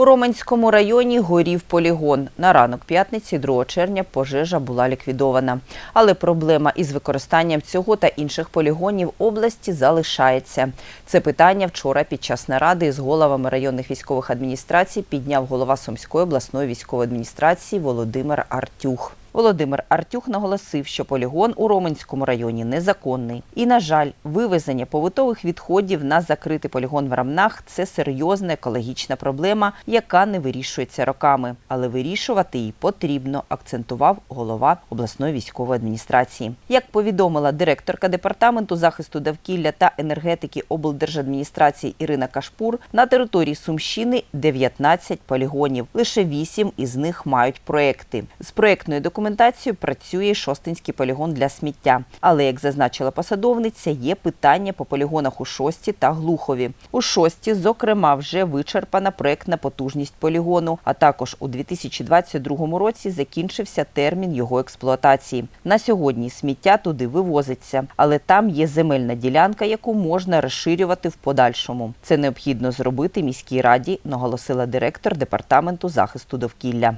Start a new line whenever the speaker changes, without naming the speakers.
У Роменському районі горів полігон. На ранок п'ятниці, 2 червня, пожежа була ліквідована. Але проблема із використанням цього та інших полігонів області залишається. Це питання вчора під час наради з головами районних військових адміністрацій підняв голова Сумської обласної військової адміністрації Володимир Артюх. Володимир Артюх наголосив, що полігон у Роменському районі незаконний. І, на жаль, вивезення побутових відходів на закритий полігон в Рамнах це серйозна екологічна проблема, яка не вирішується роками. Але вирішувати її потрібно, акцентував голова обласної військової адміністрації. Як повідомила директорка департаменту захисту довкілля та енергетики облдержадміністрації Ірина Кашпур, на території Сумщини 19 полігонів. Лише 8 із них мають проекти. З проектною документацією працює Шостинський полігон для сміття. Але, як зазначила посадовниця, є питання по полігонах у Шості та Глухові. У Шості, зокрема, вже вичерпана проектна потужність полігону, а також у 2022 році закінчився термін його експлуатації. На сьогодні сміття туди вивозиться, але там є земельна ділянка, яку можна розширювати в подальшому. Це необхідно зробити міській раді, наголосила директор департаменту захисту довкілля.